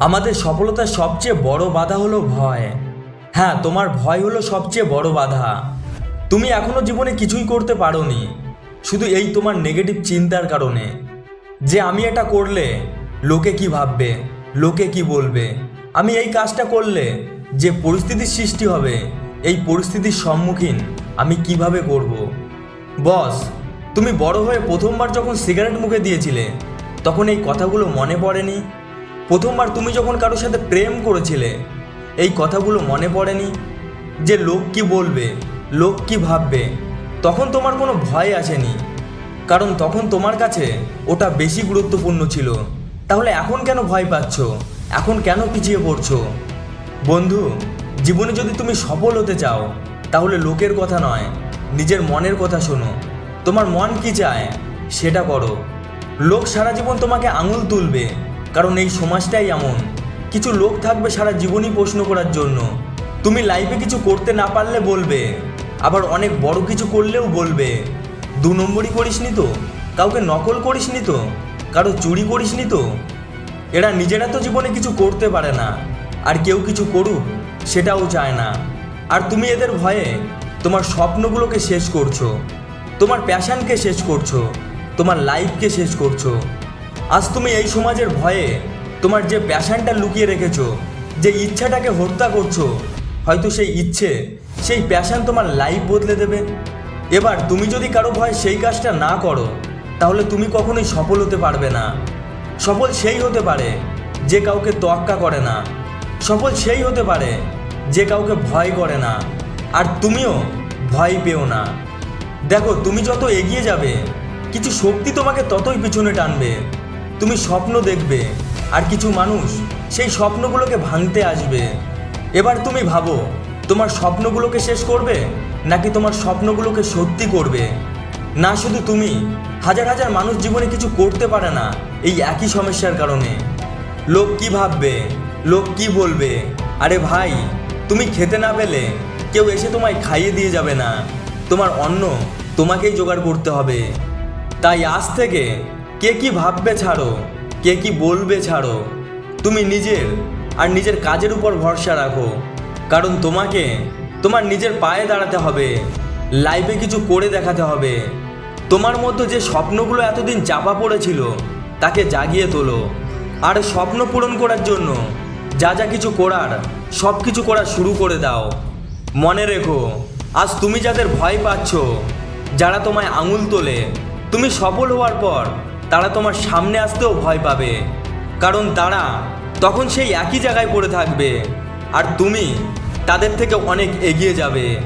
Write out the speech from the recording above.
আমাদের সফলতার সবচেয়ে বড় বাধা হলো ভয়। হ্যাঁ তোমার ভয় হলো সবচেয়ে বড় বাধা। তুমি এখনও জীবনে কিছুই করতে পারোনি। শুধু এই তোমার নেগেটিভ চিন্তার কারণে। যে আমি এটা করলে, লোকে কি ভাববে? লোকে কি বলবে? আমি এই কাজটা করলে যে পরিস্থিতির সৃষ্টি হবে, এই পরিস্থিতির সম্মুখীন আমি কীভাবে করব। বস, তুমি বড় হয়ে প্রথমবার যখন সিগারেট মুখে দিয়েছিলে, তখন এই কথাগুলো মনে পড়েনি? প্রথমবার তুমি যখন কারোর সাথে প্রেম করেছিলে, এই কথাগুলো মনে পড়েনি? যে লোক কি বলবে, লোক কি ভাববে, তখন তোমার কোনো ভয় আসেনি? কারণ তখন তোমার কাছে ওটা বেশি গুরুত্বপূর্ণ ছিল। তাহলে এখন কেন ভয় পাচ্ছ? এখন কেন পিছিয়ে পড়ছো? বন্ধু, জীবনে যদি তুমি সফল হতে চাও, তাহলে লোকের কথা নয়, নিজের মনের কথা শোনো। তোমার মন কি চায়, সেটা করো। লোক সারা জীবন তোমাকে আঙুল তুলবে। কারণ এই সমাজটাই এমন। কিছু লোক থাকবে সারা জীবনই প্রশ্ন করার জন্য। তুমি লাইফে কিছু করতে না পারলে বলবে, আবার অনেক বড় কিছু করলেও বলবে। দু নম্বরই করিসনি তো? কাউকে নকল করিসনি তো? কারও চুরি করিসনি তো? এরা নিজেরা তো জীবনে কিছু করতে পারে না। আর কেউ কিছু করুক, সেটাও চায় না। আর তুমি এদের ভয়ে তোমার স্বপ্নগুলোকে শেষ করছ। তোমার প্যাশনকে শেষ করছ। তোমার লাইফকে শেষ করছ। আজ তুমি এই সমাজের ভয়ে তোমার যে প্যাশনটা লুকিয়ে রেখেছো, যে ইচ্ছাটাকে হত্যা করছ, হয়তো সেই ইচ্ছে, সেই প্যাশন তোমার লাইফ বদলে দেবে। এবার তুমি যদি কারও ভয় সেই কাজটা না করো, তাহলে তুমি কখনোই সফল হতে পারবে না। সফল সেই হতে পারে যে কাউকে তোয়াক্কা করে না। সফল সেই হতে পারে যে কাউকে ভয় করে না। আর তুমিও ভয় পেও না। দেখো, তুমি যত এগিয়ে যাবে, কিছু শক্তি তোমাকে ততই পিছনে টানবে। তুমি স্বপ্ন দেখবে, আর কিছু মানুষ সেই স্বপ্নগুলোকে ভাঙতে আসবে। এবার তুমি ভাবো, তোমার স্বপ্নগুলোকে শেষ করবে, নাকি তোমার স্বপ্নগুলোকে সত্যি করবে? না শুধু তুমি, হাজার হাজার মানুষ জীবনে কিছু করতে পারে না এই একই সমস্যার কারণে। লোক কি ভাববে, লোক কি বলবে? আরে ভাই, তুমি খেতে না পেলে কেউ এসে তোমায় খাইয়ে দিয়ে যাবে না। তোমার অন্ন তোমাকেই জোগাড় করতে হবে। তাই আজ থেকে কে কি ভাববে ছাড়ো, কে কি বলবে ছাড়ো, তুমি নিজের আর নিজের কাজের উপর ভরসা রাখো। কারণ তোমাকে তোমার নিজের পায়ে দাঁড়াতে হবে লাইফে কিছু করে দেখাতে হবে। তোমার মধ্যে যে স্বপ্নগুলো এতদিন চাপা পড়েছিল, তাকে জাগিয়ে তোলো। আর স্বপ্ন পূরণ করার জন্য যা যা কিছু করার, সব কিছু করা শুরু করে দাও। মনে রেখো, আজ তুমি যাদের ভয় পাচ্ছ, যারা তোমায় আঙুল তোলে, তুমি সফল হওয়ার পর তারা তোমার সামনে আসতেও ভয় পাবে। কারণ তারা তখন সেই একই জায়গায় পড়ে থাকবে। আর তুমি তাদের থেকে অনেক এগিয়ে যাবে।